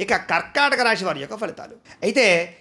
ఇక కర్కాటక రాశి వారి యొక్క ఫలితాలు. అయితే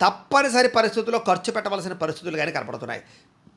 తప్పనిసరి పరిస్థితుల్లో ఖర్చు పెట్టవలసిన పరిస్థితులు కానీ కనపడుతున్నాయి.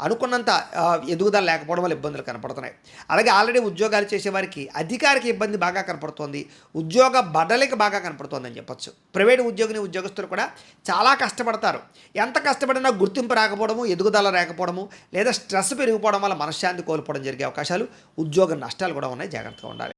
అనుకున్నంత ఎదుగుదల లేకపోవడం వల్ల ఇబ్బందులు కనపడుతున్నాయి. అలాగే ఆల్రెడీ ఉద్యోగాలు చేసేవారికి అధికారికి ఇబ్బంది బాగా కనపడుతోంది. ఉద్యోగ బడలికి బాగా కనపడుతోందని చెప్పొచ్చు. ప్రైవేట్ ఉద్యోగిని ఉద్యోగస్తులు కూడా చాలా కష్టపడతారు. ఎంత కష్టపడినా గుర్తింపు రాకపోవడము ఎదుగుదల రాకపోవడము లేదా స్ట్రెస్ పెరిగిపోవడం వల్ల మనశ్శాంతి కోల్పోవడం జరిగే అవకాశాలు ఉద్యోగ నష్టాలు కూడా ఉన్నాయి. జాగ్రత్తగా ఉండాలి.